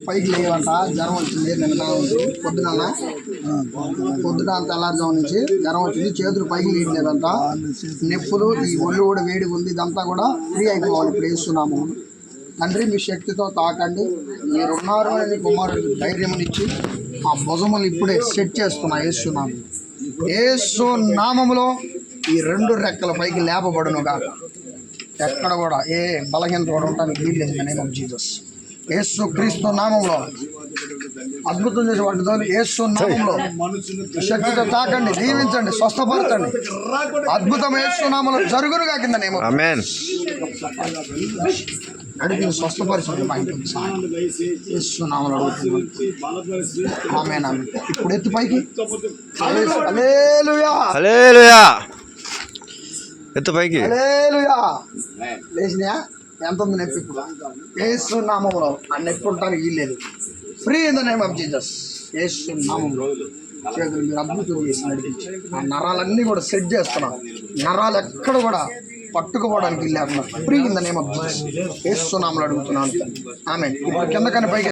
పైకి లేవంట జ్వరం వచ్చింది నిన్న పొద్దున పొద్దున తెల్లారుజాము నుంచి జ్వరం వచ్చింది చేతులు పైకి లేదంట నొప్పులు ఈ ఒళ్ళు కూడా వేడిగా ఉంది ఇదంతా కూడా ఫ్రీ అయిపోవాలి ఇప్పుడు వేస్తున్నాము. తండ్రి మీ శక్తితో తాకండి. మీరున్నారు అని కుమారుడికి ధైర్యం ఇచ్చి ఆ భుజములు ఇప్పుడే సెట్ చేస్తున్నా వేస్తున్నాము. ఏసు నామములో ఈ రెండు రెక్కల పైకి లేపబడును కాక ఎక్కడ కూడా ఏ బలహీనత కూడా ఉండడానికి వీల్లేదు నేమ్ ఆఫ్ జీసస్ యేసు క్రీస్తు నామంలో. అద్భుతం చేసే వాటితో యేసు నామంలో. శక్తితో తాకండి దీవించండి స్వస్థపరచండి. అద్భుతం యేసు నామంలో జరుగును కింద నేమ్. ఆమెన్ అడిగిన స్వస్థపరచండి మా ఇంటికి. యేసు నామంలో ఆమె ఇప్పుడు ఎత్తు పైకి. ఎత్తు పైకి. లేచినాయా? ఎంత ఉంది నొప్పి ఇప్పుడు ఏసు నామంలో ఆ నొప్పి ఉండడానికి వీల్లేదు free in the name of Jesus యేసు నామంలో చేతులు మీరు అద్భుతం చేసి నడిపించి ఆ నరాలన్నీ కూడా సెట్ చేస్తున్నాం. నరాలు ఎక్కడ కూడా పట్టుకోవడానికి లేకుండా free in the name of Jesus యేసు నామంలో అడుగుతున్నాను. ఆమె ఇప్పుడు కిందకని పైకి